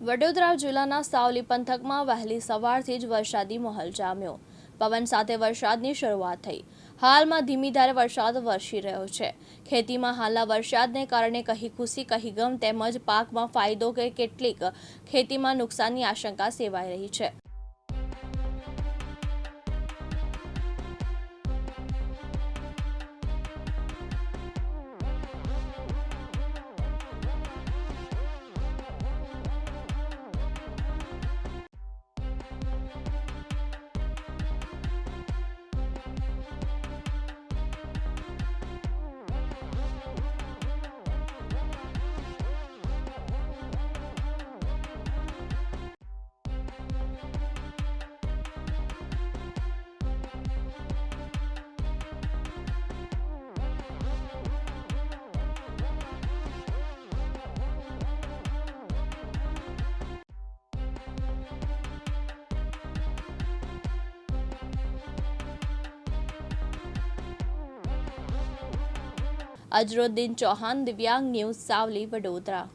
વડોદરા જિલ્લાના સાવલી પંથકમાં વહેલી સવારથી જ વરસાદી માહોલ જામ્યો. પવન સાથે વરસાદની શરૂઆત થઈ. હાલમાં ધીમી ધારે વરસાદ વરસી રહ્યો છે. ખેતીમાં હાલના વરસાદને કારણે કહી ખુશી, કહી ગમ તેમજ પાકમાં ફાયદો કે કેટલીક ખેતીમાં નુકસાનની આશંકા સેવાઈ રહી છે. અજરુદ્દીન ચૌહાણ દિવ્યાંગ ન્યૂઝ સાવલી વડોદરા.